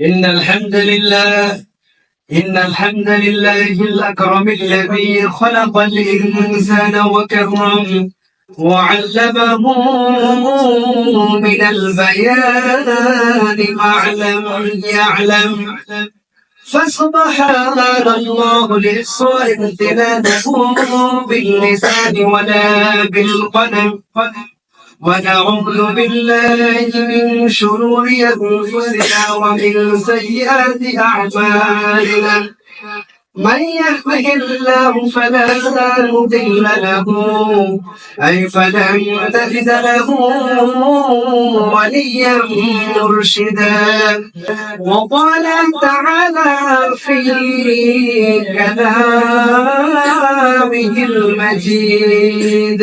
إن الحمد لله إن الحمد لله الأكرم الذي خلق الإنسان وكرم وعلمه من البيان ما لم يعلم. فسبحان الله للصائم امتنانه باللسان ولا بالقلم. ونعوذ بالله من شرور أنفسنا ومن سيئات أعمالنا. من يهده الله فلا مضل له. أي فلن تجد له. وليا مرشدا. وقال تعالى في كلامه المجيد.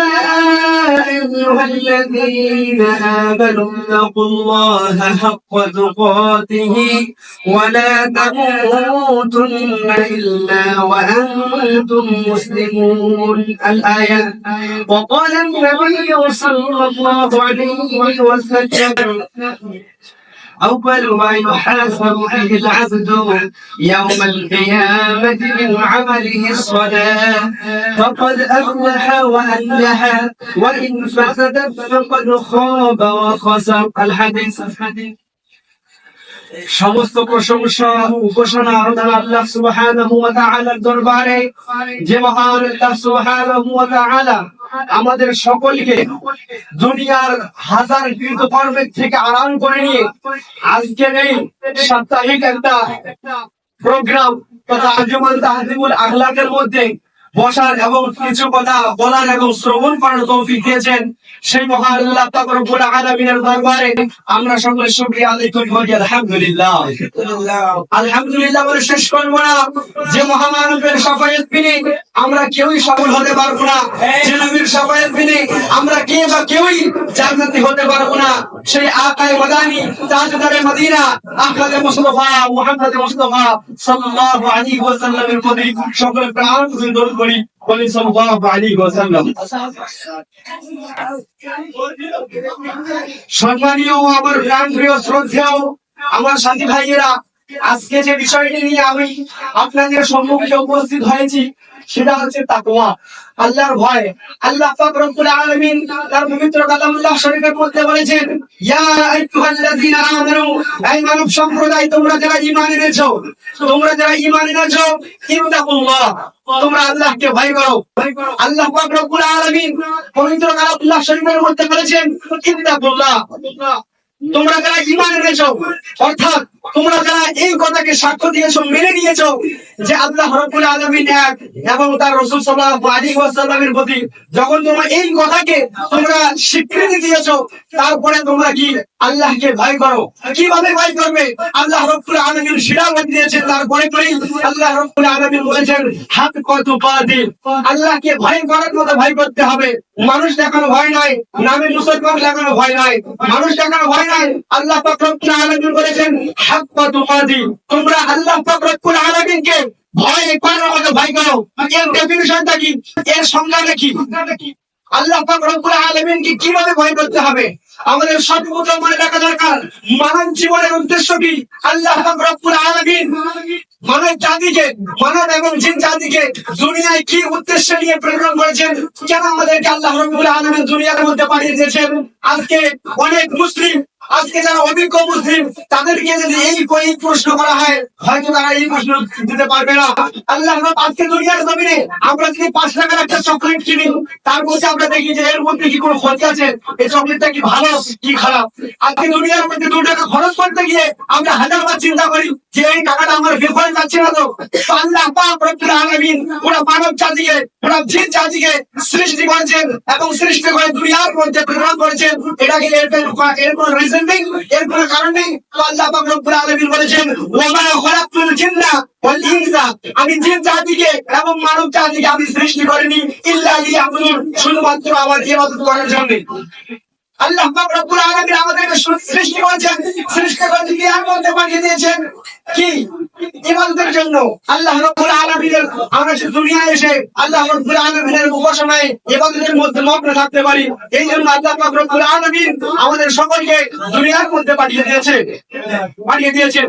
أيها الذين آمنوا اتقوا الله حق تقاته ولا تموتن إلا وأنتم مسلمون. الآية. وقال النبي صلى الله عليه وسلم أول ما يحاسب به العبد يوم القيامة من عمله الصلاة فقد أفلح وأنجح وإن فسدت فقد خاب وخسر. الحديث الحديث. সমস্ত প্রশংসা, উপাসনা আরাধনা আল্লাহ সুবহানাহু ওয়া তাআলার দরবারে। যে মহান আল্লাহ সুবহানাহু ওয়া তাআলা আমাদের সকলকে দুনিয়ার হাজার কৃত কর্মের থেকে আরাম করে নিয়ে আজকের এই সাপ্তাহিক একটা প্রোগ্রাম তথা আঞ্জুমান তাহদিমুল আখলাকের মধ্যে বসার এবং কিছু কথা বলার এবং শ্রবণ করার তৌফিক দিয়েছেন। সেই মহান আল্লাহ পাক রব্বুল আলামিনের দরবারে আমরা সকলে শুকরিয়া আদায় করি। বলি, আলহামদুলিল্লাহ। আলহামদুলিল্লাহ বলে শেষ করব না। যে মহামানবের সাফায়াত বিনে আমরা কেউই সফল হতে পারব না। যে নবীর সাফায়াত বিনে আমরা কে বা কেউই জান্নাতি হতে পারব না। সেই আকায় মাদানি তাজদারে মদিনা আখলাদে মুস্তাফা মুহাম্মদ মুস্তাফা সাল্লাল্লাহু আলাইহি ওয়াসাল্লামের প্রতি সকলে প্রাণ দরুদ করি বলি সাল্লাল্লাহু আলাইহি ওয়াসাল্লাম। সম্মানীয় আমার প্রাণ প্রিয় শ্রদ্ধেয় আমার সাথী ভাইয়েরা আজকে যে বিষয়টি নিয়ে আমি আপনাদের সম্মুখে উপস্থিত হয়েছি, সেটা হচ্ছে তাকওয়া। আল্লাহর ভয়। আল্লাহ পাক রব্বুল আলামিন তার পবিত্র কালামুল্লাহ শরীফের মধ্যে বলেছেন, ইয়া আইয়ুহাল্লাযীনা আমানু, এই মানব সম্প্রদায়, তোমরা যারা ঈমান এনেছো, তোমরা যারা ঈমান এনেছো, ইত্তাকুল্লাহ, তোমরা আল্লাহকে ভয় করো। আল্লাহ পাক রব্বুল আলামিন পবিত্র কালামুল্লাহ শরীফের মধ্যে বলেছেন, ইত্তাকুল্লাহ, তোমরা যারা ইমান এনেছো, অর্থাৎ তোমরা যারা এই কথাকে সাক্ষ্য দিয়েছ, মেনে নিয়েছো যে আল্লাহ রব্বুল আলামিন এক এবং তার রাসূল ওয়াসাল্লামের প্রতি যখন তোমরা এই কথাকে তোমরা স্বীকৃতি দিয়েছ, তারপরে তোমরা কি আল্লাহকে ভয় করো? কীভাবে ভয় করবে? আল্লাহ রব্বুল আলামিন শিরামত দিয়েছেন, তারপরে করেই আল্লাহ রব্বুল আলামিন বলেছেন, হাত কত পাদি আল্লাহকে ভয় করার মতো ভয় করতে হবে। মানুষ দেখানো ভয় নয় নামে মুসলমান দেখানো ভয় নয় মানুষ দেখানো ভয় নয় আল্লাহ পাক আলামিন বলেছেন তোমরা আল্লাহ ভয় করার মতো ভয় করো। এর কি? এর আল্লাহ কীভাবে ভয় করতে হবে? আমাদের মনে রাখা দরকার, মানব জীবনের উদ্দেশ্য কি? আল্লাহ মানব জাতিকে, মানব এবং জিন জাতিকে দুনিয়ায় কি উদ্দেশ্য নিয়ে প্রেরণ করেছেন? কেন আমাদেরকে আল্লাহ রব্বুল আলামিন দুনিয়ার মধ্যে পাঠিয়ে দিয়েছেন? আজকে অনেক মুসলিম আজকে যারা অভিজ্ঞ মুসলিম, তাদেরকে যদি এই এই প্রশ্ন করা হয়, হয়তো তারা এই প্রশ্ন দিতে পারবে না। আল্লাহ আজকে দুনিয়ার জমিনে আমরা যদি পাঁচ টাকার একটা চকলেট কিনি, তার মধ্যে আমরা দেখি যে এর মধ্যে কি কোনো ক্ষতি আছে? এই চকলেটটা কি ভালো, কি খারাপ? আজকে দুনিয়ার মধ্যে দু টাকা খরচ করতে গিয়ে আমরা হাজার বার চিন্তা করি যে এই টাকাটা আমার বিফলে যাচ্ছে না তো। আল্লাহ পাক রব্বুল আলামিন মানব জাতিকে ওরা জিন জাতিকে সৃষ্টি করেছেন এবং সৃষ্টি করে দুনিয়ার মধ্যে প্রেরণ করেছেন। এটাকে এর কোনো- এর রিজন নেই এর কোনো কারণ নেই। আল্লাহ পাক রব্বুল আলামিন বলেছেন ওয়ামা খালাকতুল জিন্না ওয়াল ইনসা। আমি জিন জাতিকে এবং মানব জাতিকে আমি সৃষ্টি করিনি, ইল্লা লিয়াবুদুন, শুধুমাত্র আমার ইবাদত করার জন্য। আল্লাহ পাক রব্বুল আলামিন আমাদেরকে সৃষ্টি দুনিয়ার মধ্যে পাঠিয়ে দিয়েছেন। কি? ইবাদতের জন্য আল্লাহ রব্বুল আলামিনের আমরা সে দুনিয়ায় এসে আল্লাহ রব্বুল আলামিনের উপাসনায় ইবাদতের মধ্যে মগ্ন থাকতে পারি। এই জন্য আল্লাহ পাক রব্বুল আলামিন আমাদের সকলকে দুনিয়ার মধ্যে পাঠিয়ে দিয়েছে। পাঠিয়ে দিয়েছেন।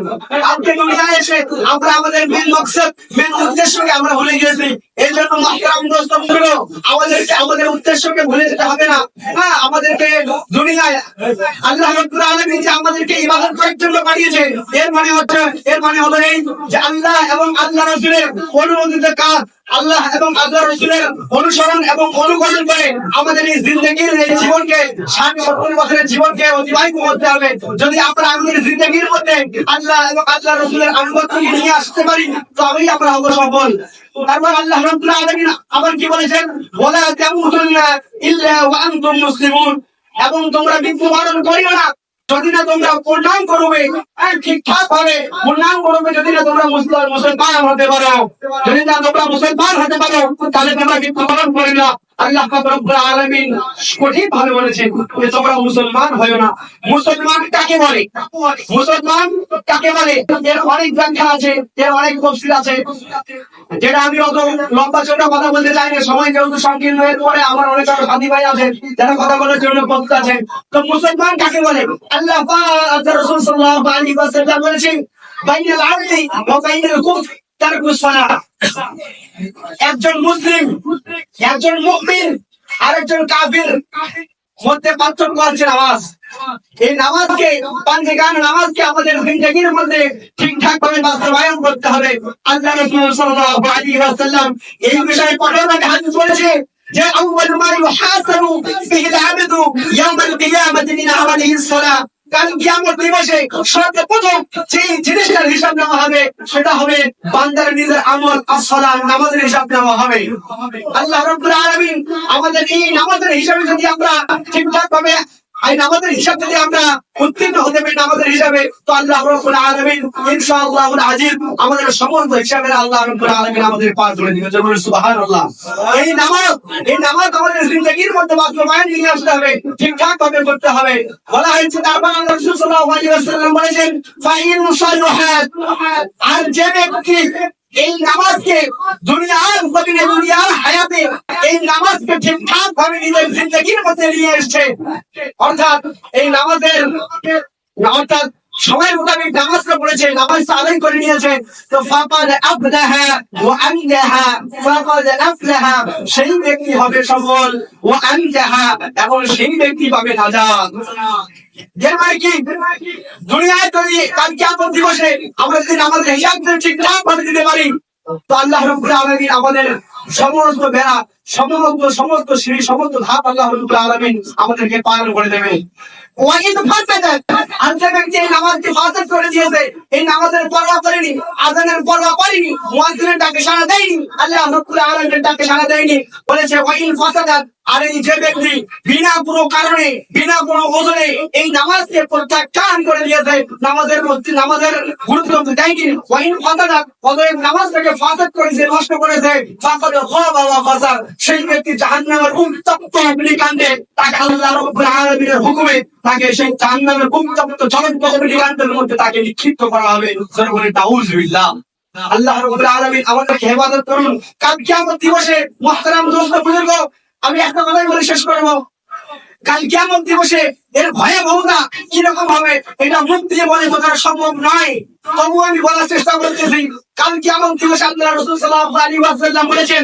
আজকে দুনিয়ায় এসে আমরা আমাদের মেন মকসদ মেন উদ্দেশ্যকে আমরা ভুলে গেছি এই জন্য মাহতারাম দোস্ত বন্ধুগণ, আমাদেরকে আমাদের উদ্দেশ্যকে ভুলে যেতে হবে না। হ্যাঁ আমাদেরকে দুনিয়ায় আল্লাহ রব্বুল আলামিন যে আমাদেরকে ইবাদত করার জন্য পাঠিয়েছে এর মানে হচ্ছে এর মানে হলো এই যে আল্লাহ এবং আল্লাহ রাসূলের অনুমোদিত কাজ। আল্লাহ এবং আল্লাহ রসুলের অনুসরণ এবং অনুকরণ করে আমাদের এই জিন্দগির এই জীবনকে ষাট বছরের জীবনকে অতিবাহিত করতে হবে। যদি আমরা আমাদের জিন্দগির মধ্যে আল্লাহ এবং আল্লাহ রসুলের আনুগত্য নিয়ে আসতে পারি, তবেই আমরা হব সফল। তারপর আল্লাহ রব্বুল আলামিন আবার কি বলেছেন? ওয়ালা তামুতুন্না ইল্লা ওয়া মুসলিমুন। এবং তোমরা মৃত্যুবরণ করিও না। যদি না তোমরা পূর্ণাঙ্গ করবে ঠিকঠাক ভাবে পূর্ণাঙ্গ করবে যদি না তোমরা মুসলমান হতে পারো। যদি না তোমরা মুসলমান হতে পারো, তাহলে তোমরা মৃত্যুবরণ না। আল্লাহ রব্বুল আলামিন কঠিন ভাবে বলেছেন, যে তোমরা মুসলমান হয়ো না। মুসলমান কাকে বলে? মুসলমান কাকে বলে? এর অনেক ব্যাখ্যা আছে, এর অনেক তফসিল আছে। যেটা আমি অত লম্বা চোটা কথা বলতে চাই না, সময় যেহেতু সংকীর্ণ হয়ে পড়ে আমার অনেক আরও সাথী ভাই আছে, যারা কথা বলার জন্য প্রস্তুত আছে তো মুসলমান কাকে বলে? আল্লাহ পাক রাসূল সাল্লাল্লাহু আলাইহি ওয়াসাল্লাম বলেছেন, বাইনাল আরদি ওয়া বাইনাল কুফর। একজন মুসলিম, একজন মুমিন, আরেকজন কাফির। মধ্যে পার্থক্য আছে নামাজ। এই নামাজকে পাঞ্জিগান নামাজকে আমাদের জিন্দগির মধ্যে ঠিকঠাক ভাবে বাস্তবায়ন করতে হবে। আল্লাহ রাসূল আলাইহি ওয়াসাল্লাম এই বিষয়ে পড়ার হাদিস বলেছে যে, আউয়াল মা ইউহাসাবু বিহি আল-আবদু ইয়াউমাল কিয়ামাতি মিন আমালিহি সালাহ। কাল কিয়ামত দিবসে সর্বপ্রথম যে জিনিসটার হিসাব নেওয়া হবে, সেটা হবে বান্দার নিজের আমল as-সালাত নামাজের হিসাব নেওয়া হবে। আল্লাহ রাব্বুল আলামিন আমাদের এই নামাজের হিসাবে যদি আমরা ঠিকঠাক ভাবে এই নামাজের হিসাব যদি আমরা উত্তীর্ণ হতে পারি নামাজের হিসাবে, তো আল্লাহ রাব্বুল আলামিন আজিজ আমাদের সমস্ত হিসাবের আল্লাহ রাব্বুল আলামিন আমাদের পার করে দিবেন। যেমন সুবহানাল্লাহ। এই নামাজ এই নামাজ আমাদের জিন্দগির মধ্যে বাস্তবায়ন নিয়ে আসতে হবে ঠিকঠাক ভাবে করতে হবে। বলা হয়েছে তারপর আল্লাহ রাসূল সাল্লাল্লাহু আলাইহি ওয়াসাল্লাম বলেছেন, ফাইন মুসাল্লাহাত আর যে ব্যক্তি এই নামাজকে দুনিয়ার জমিনে, দুনিয়ার হায়াতে এই নামাজকে ঠিকঠাক ভাবে নিজের জিন্দগির মধ্যে নিয়ে এসছে। অর্থাৎ এই নামাজের, অর্থাৎ সময় মোতাবেক নামাজটা পড়েছে, নামাজটা আদায় করে নিয়েছে। তো ফাকাদ আফলাহা ওয়া আনজাহা, ফাকাদ আফলাহা, সেই ব্যক্তি হবে সফল। ওয়া আনজাহা, এবং সেই ব্যক্তি পাবে নাজাত। তো আল্লাহ আমাদের সমস্ত বেড়া সমস্ত সমস্ত সিঁড়ি সমস্ত ধাপ আল্লাহ আলামিন আমাদেরকে পালন করে দেবে নামাজের বিনা এই নামাজকে নামাজের গুরুত্ব দেয়নি ওয়াহিদ ফাসাদ অতএব নামাজটাকে ফাসাদ করেছে, নষ্ট করেছে সেই ব্যক্তি জাহান্নামের উত্তপ্ত অগ্নিকাণ্ডে তাকে আল্লাহ রব্বুল আলামিনের হুকুমে তাকে সেই জাহান্নামের উত্তপ্ত জ্বলন্ত অগ্নিকাণ্ডের মধ্যে তাকে নিক্ষিপ্ত করা হবে। সর্বরে তাউজুবিল্লাহ আল্লাহ রাব্বুল আলামিন আমাদেরকে হেফাজত করুন। কাল কিয়ামত দিবসে মুহতারাম দোস্ত বুজুর্গ আমি একটা কথাই বলে শেষ করব। কাল কিয়ামত দিবসে এর ভয়াবহতা কীরকম হবে এটা মুখ দিয়ে বলে বোঝানো সম্ভব নয়। তবু আমি বলার চেষ্টা করতেছি কাল কিয়ামত দিবসে আল্লাহ রাসূল আলাইহি ওয়াসাল্লাম বলেছেন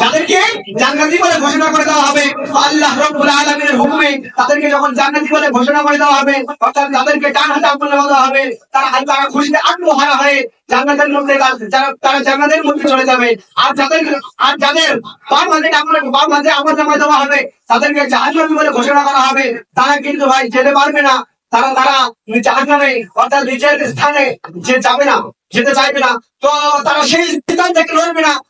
যাদেরকে জান্নাতি বলে ঘোষণা করে দেওয়া হবে, আল্লাহ রাব্বুল আলামিনের হুকুমে তাদেরকে যখন জান্নাতি বলে ঘোষণা করে দেওয়া হবে, অর্থাৎ তাদেরকে ডান হাতে আমল দেওয়া হবে, তারা হাত তারা খুশিতে আত্মহারা হয়ে জান্নাতের মধ্যে যারা তারা জান্নাতের মধ্যে চলে যাবে। আর যাদের আর যাদের বাম হাতে আমল বাম হাতে আমল নামা দেওয়া হবে, তাদেরকে জাহান্নামী বলে ঘোষণা করা হবে। তারা কিন্তু ভাই যেতে পারবে না। তারা তারা জাহান্নামে, অর্থাৎ নিজের স্থানে যে যাবে না, যেতে চাইবে না। তো তারা সেই স্থান থেকে লড়বে না।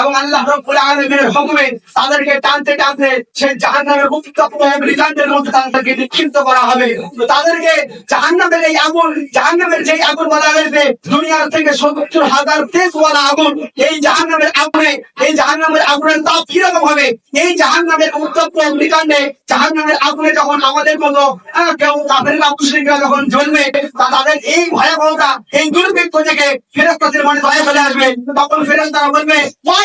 এবং আল্লাহ রব্বুল আলামিনের হুকুমে তাদেরকে টানতে টানতে সেই জাহান্নামের উত্তপ্ত অগ্নিকাণ্ডের মধ্যে তাদেরকে নিক্ষিপ্ত করা হবে। তাদেরকে জাহান্নামের এই আগুন জাহান্নামের যে আগুন বলা হয়েছে, দুনিয়ার থেকে সত্তর হাজার তেজওয়ালা আগুন এই জাহান্নামের আগুনে এই জাহান্নামের আগুনের তাপ কীরকম হবে? এই জাহান্নামের উত্তপ্ত অগ্নিকাণ্ডে জাহান্নামের আগুনে যখন আমাদের মতো কেউ কাফের মুসলিমরা যখন জ্বলবে তাদের এই ভয়াবহতা, এই দুর্ভিক্ষ থেকে ফেরস্তাদের মনে দয়া চলে আসবে। তখন ফেরস্তারা বলবে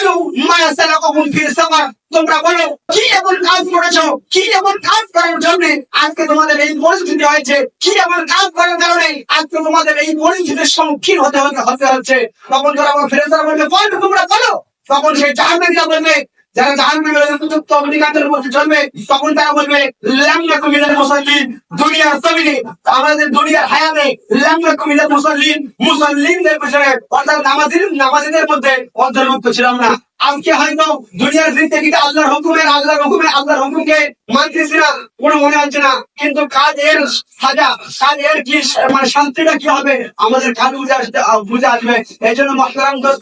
বলো মায়া সালা কখন ফিরে সামার তোমরা বলো, কি এমন কাজ করেছ? কি এমন কাজ করার জন্য আজকে তোমাদের এই পরিস্থিতি হয়েছে? কি এমন কাজ করার কারণে আজকে তোমাদের এই পরিস্থিতির সম্মুখীন হতে হতে হতে হচ্ছে? তখন যারা আমার ফিরে বলবে, বলো, তোমরা বলো। তখন সেই জাহান্নামীরা বলবে যারা জাহান্নামের উপযুক্ত অগ্নিকাণ্ডের মধ্যে জন্মে তখন তারা বলবে লামনা কুমিলার মুসাল্লিন, দুনিয়ার জমিনে আমাদের দুনিয়ার হায়াতে লামনা কুমিলার মুসাল্লিন, মুসাল্লিনদের পেছনে, অর্থাৎ নামাজির, নামাজিদের মধ্যে অন্তর্ভুক্ত ছিলাম না। আজকে হয়তো দুনিয়ার জিন্দগিতে আল্লাহর হুকুমের, আল্লাহর হুকুমে আল্লাহর হুকুমকে মানতেছি না, কোনো মনে হচ্ছে না। কিন্তু কাজ এর সাজা কাজ এর কি মানে শান্তিটা কি হবে? আমাদের কাজ বুঝে আসতে বুঝে আসবে। এই জন্য মহতারাম দোষ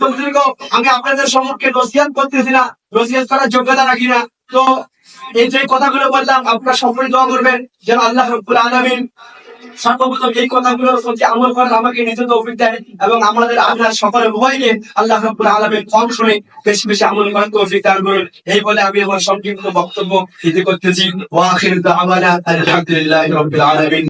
আমি আপনাদের সম্মুখে নসিহাত করতেছি না। নসিহাত করার যোগ্যতা রাখি না। তো এই যে কথাগুলো বললাম, আপনারা সকলে দোয়া করবেন যেন আল্লাহ রব্বুল আলামিন সর্বপ্রথম এই কথাগুলোর প্রতি আমল করার আমাকে নিজে তৌফিক দেয় এবং আমাদের আপনার সকলের উভয়কে আল্লাহ রব্বুল আলামিন কম শুনে বেশি বেশি আমল করার তৌফিক দান করুন। এই বলে আমি আমার সংক্ষিপ্ত বক্তব্য ইতি করতেছি। ওয়া আখির দাওয়ানা আলহামদুলিল্লাহি রাব্বিল আলামিন।